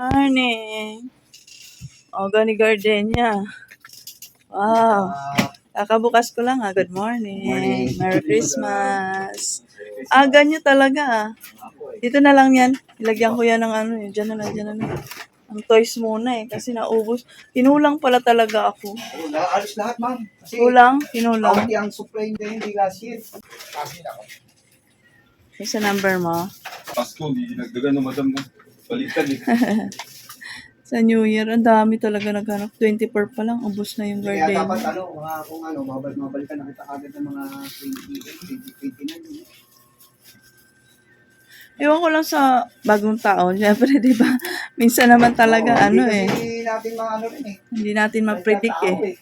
Morning. Organic gardenia. Wow. Kakabukas ko lang ha. Good morning. Morning. Merry Christmas. Aga nyo talaga ah. Dito na lang yan. Ilagyan ko yan ng ano eh. Diyan na lang, diyan na lang. Ang toys muna eh. Kasi naubos. Kinulang pala talaga ako. Oh, Alis lahat, ma'am. Kasi Kulang? Kinulang. kaunti ang supply niya hindi last year. Kasi ako. Yung sa number mo. Pasko, hindi dinagdagan ng madam mo. Baliktad eh. Sa New Year, ang dami talaga naghanap. 24 pa lang, ubos na yung Kaya garden. dapat ano, mga kung ano, mabalik mabalikan na kita agad ng mga 28, 20, 29. Ewan ko lang sa bagong taon. Siyempre, di ba? Minsan naman talaga, Oo, ano hindi eh. Kasi natin mga ano rin eh. Hindi natin ma-predict Nagkatao eh.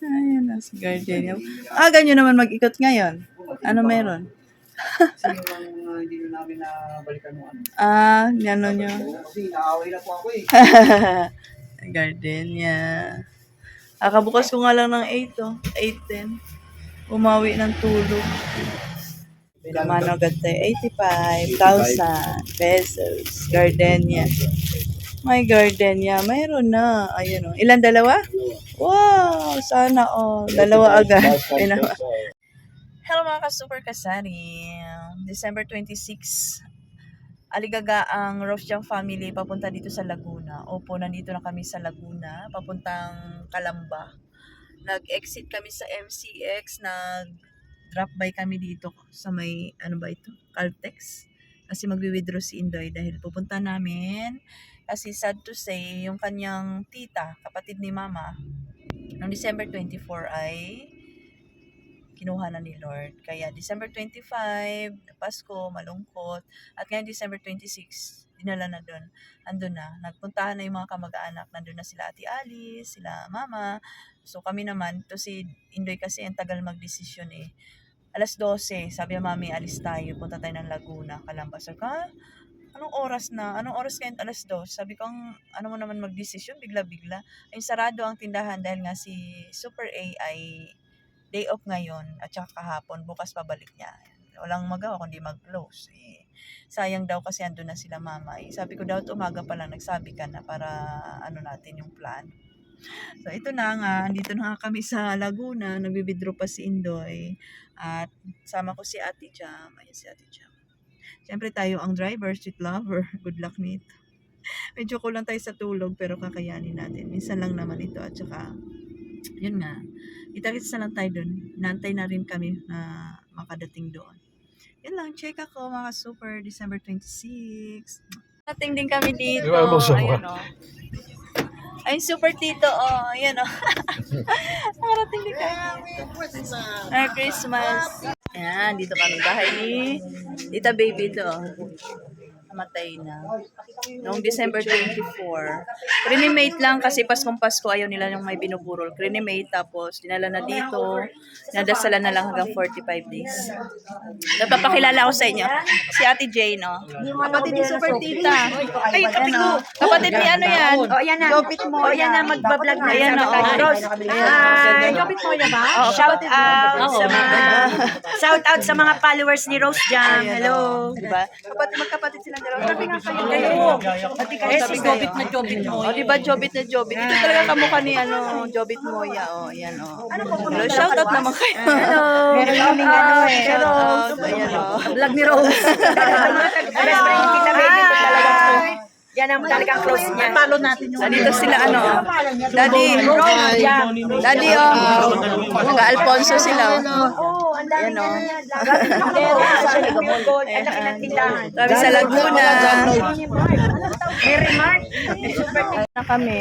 Ayan na, si gardenia. Ah, ganyan naman mag-ikot ngayon. Ano meron? Kasi yung mga hindi na namin nabalikan ng ano. Ah, ano nyo. Kasi naaway na po ako eh. gardenia. Akabukas ko nga lang ng 8, oh. 8, 10. Umawi ng tulog. Pinamano agad tayo. 85,000 pesos. Gardenia. May gardenia. Mayroon na. Ayan o. Ilan? Dalawa? Wow! Sana oh. Dalawa agad. Pinama. Hello mga ka-super kasari. December 26. Aligaga ang Rothschild family papunta dito sa Laguna. Opo, nandito na kami sa Laguna. Papuntang Kalamba. Nag-exit kami sa MCX. Nag-drop by kami dito sa may, ano ba ito? Caltex. Kasi magwi-withdraw si Indoy dahil pupunta namin. Kasi sad to say, yung kanyang tita, kapatid ni Mama, noong December 24 ay kinuha na ni Lord. Kaya December 25, Pasko, malungkot. At ngayon December 26, dinala na doon. Andun na. Nagpuntahan na yung mga kamag-anak. Nandun na sila Ate Alice, sila Mama. So kami naman, to si Indoy kasi ang tagal magdesisyon eh. Alas 12, sabi ng mami, alis tayo. Punta tayo ng Laguna, Calamba. Sabi ko, ha? Anong oras na? Anong oras kayo alas 2? Sabi ko, ang ano mo naman magdesisyon, bigla-bigla. Ay, sarado ang tindahan dahil nga si Super A ay day off ngayon at saka kahapon, bukas pabalik niya. Walang magawa kundi mag-close. Eh, sayang daw kasi ando na sila mama. Eh, sabi ko daw, umaga pa lang nagsabi ka na para ano natin yung plan. So ito na nga, andito na nga kami sa Laguna, nagbibidro pa si Indoy. At sama ko si Ate Jam. Ayan si Ate Jam. Siyempre tayo ang driver, street lover. Good luck nito. Medyo kulang tayo sa tulog pero kakayanin natin. Minsan lang naman ito at saka yun nga, Kita-kits na lang tayo dun. Nantay na rin kami na makadating doon. Yan lang, check ako mga super December 26. Dating din kami dito. Di ba? Ayun o. Ay, super tito, oh. Ayan o. Nakarating din kami dito. Merry Christmas. Ayan, dito kami. Bahay ni Tita Baby to. Namatay na. Noong December 24. Crenimate lang kasi Paskong Pasko ayaw nila yung may binubulol. Crenimate tapos dinala na dito. Nadasalan na lang hanggang 45 days. Napapakilala ko sa inyo. Si Ate Jane, no? Kapatid ni Super Tita. Ay, kapatid ko. Kapatid ni ano yan? O, yan na. Jopit mo. O, yan na. Magbablog na. Ayan na, oh. Rose. Ah, Jopit mo yan ba? Oo, Shout out sa mga shout out sa mga followers ni Rose Jam. Ayan, Hello. oh. Diba? Kapatid, magkapatid dalawa. Sabi nga kayo. Hello. Pati kayo Sabi si kayo. Jopit na Jopit mo. O, di ba, Jobit na Jobit? Ito talaga kamukha ni, ano, Jobit Moya, o, yan, o. Hello, shoutout naman kayo. Hello. Meron kaming ano eh. Shoutout, ayan, o. Vlog ni Rose. Best friend kita baby talaga. Yan ang talagang close niya. Follow natin yung Nandito sila, ano, Daddy. Daddy, o. Mga Alfonso sila, oh. Na yan. Ang laki ng tindahan. Kami sa Laguna. Mary Mark. Na kami.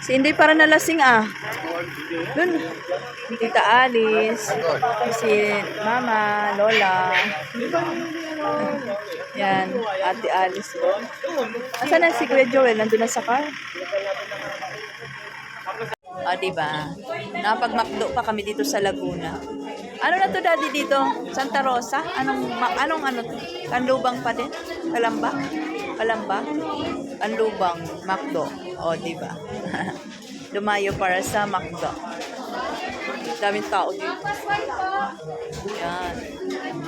Si Inday para nalasing ah. Dun. Tita Alice. Si Mama, Lola. Yan. Ate Alice. Asan na si Kuya Joel? Nandun na sa car? O, diba? Napag-makdo pa kami dito sa Laguna. Ano na to daddy dito? Santa Rosa? Anong, anong ano to? Kanlubang pa din? Kalamba? Kalamba? Kanlubang, Makdo. O, diba? Lumayo para sa Makdo. Daming tao dito. Yan.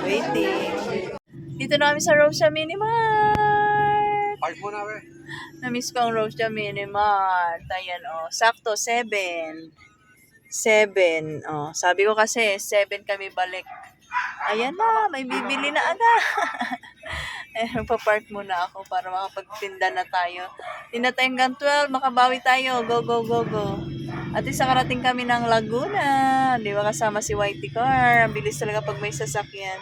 Waiting. Dito na kami sa Rosa Mini Mart. Park mo na, we. Na-miss ko ang Rose Jam Mini Mart. Ayan, oh. Sakto, 7. 7. Oh, sabi ko kasi, 7 kami balik. Ayan na, may bibili na aga. eh, papark muna ako para makapagtinda na tayo. Tinda hanggang 12, makabawi tayo. Go, go, go, go. At isa karating kami ng Laguna. Di ba kasama si Whitey Car. Ang bilis talaga pag may sasakyan.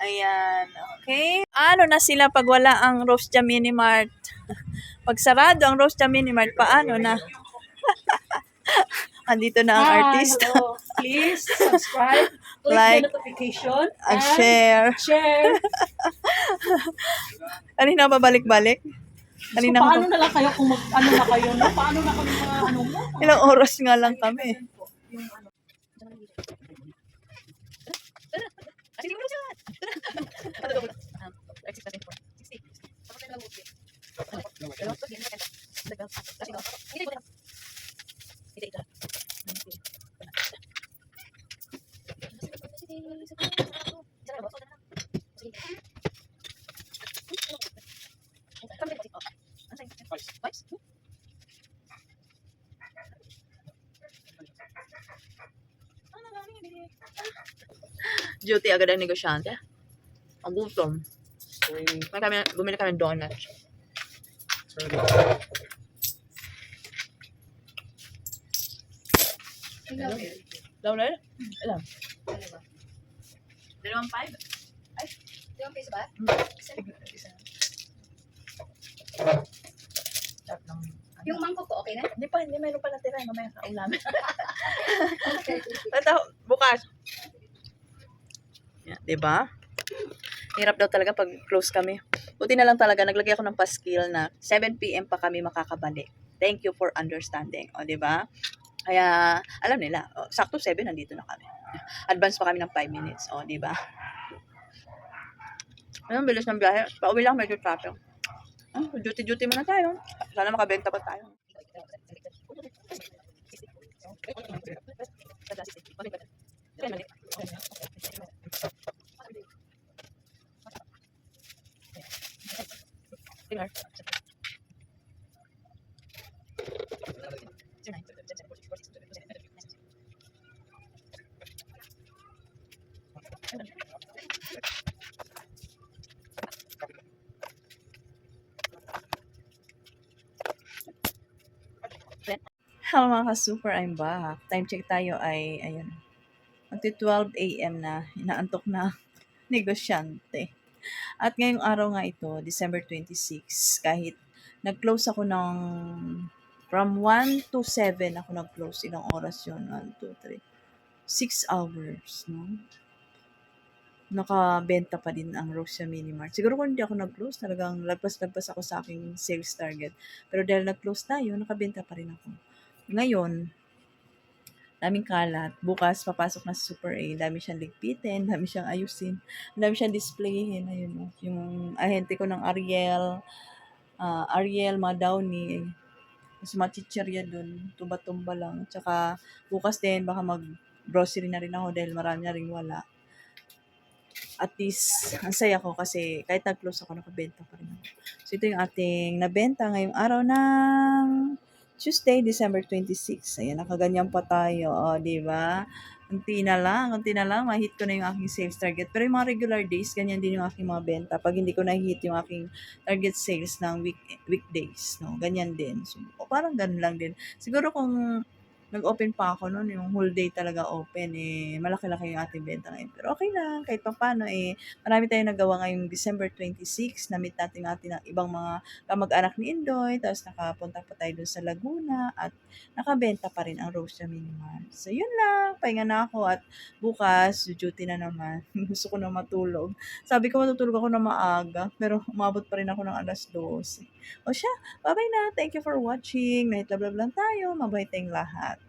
Ayan. Okay. Ano na sila pag wala ang Rose Jam Mini Mart? pag sarado ang Rose Jam Mini Mart, paano na? Andito na ang artist. Hello. Please subscribe, click Like, the notification, Ang and share. share. Kanina ba balik-balik? So, Kanina paano ko. na lang kayo kung mag, ano na kayo, no? Paano na kami mga ano mo? Ilang oras nga lang kami. Duty agad ang negosyante. Ang gutom. May kami, bumili kami ng donuts. Daw na yun? Alam. Dalawang five? Yung piso ba? Isa. Yung mangkok ko, okay na? Hindi pa, hindi meron pa natira. Mamaya kain namin. Basta, bukas. Yeah, di ba? Hirap daw talaga pag close kami. Buti na lang talaga, naglagay ako ng paskil na 7pm pa kami makakabalik. Thank you for understanding. O, di ba? Kaya, alam nila, o, sakto 7, nandito na kami. Advance pa kami ng 5 minutes. O, di ba? Ayun, bilis ng biyahe. Pauwi lang, medyo traffic. Ah, duty-duty muna tayo. Sana makabenta pa tayo. Hello mga ka-super, I'm back. Time check tayo ay, ayun, magti 12 a.m. na, inaantok na negosyante. At ngayong araw nga ito, December 26, kahit nag-close ako ng from 1 to 7 ako nag-close. Ilang oras yun? 1, 2, 3, 6 hours, no? Nakabenta pa din ang Rosia Mini Mart. Siguro kung hindi ako nag-close, talagang lagpas-lagpas ako sa aking sales target. Pero dahil nag-close tayo, nakabenta pa rin ako. Ngayon, daming kalat. Bukas, papasok na sa Super A. Dami siyang ligpitin, dami siyang ayusin, dami siyang displayin. Ayun, no. yung ahente ko ng Ariel, ah, Ariel, mga mas machichirya dun, tumba-tumba lang. Tsaka, bukas din, baka mag-grocery na rin ako dahil marami na rin wala. At least, ang saya ko kasi kahit nag-close ako, nakabenta pa rin ako. So, ito yung ating nabenta ngayong araw ng Tuesday, December 26. Ayan, nakaganyan pa tayo. O, di ba? Kunti na lang, kunti na lang, ma-hit ko na yung aking sales target. Pero yung mga regular days, ganyan din yung aking mga benta. Pag hindi ko na-hit yung aking target sales ng week, weekdays, no? Ganyan din. So, parang ganun lang din. Siguro kung nag-open pa ako noon, yung whole day talaga open, eh, malaki-laki yung ating benta ngayon. Pero okay lang, kahit pa paano, eh, marami tayong nagawa ngayong December 26, na-meet natin natin ang ibang mga kamag-anak ni Indoy, tapos nakapunta pa tayo dun sa Laguna, at nakabenta pa rin ang Mini Mart. So, yun lang, pahinga na ako, at bukas, duty na naman. Gusto ko na matulog. Sabi ko matutulog ako na maaga, pero umabot pa rin ako ng alas 12. O siya, bye-bye na. Thank you for watching. Night love love lang tayo. Mabay lahat.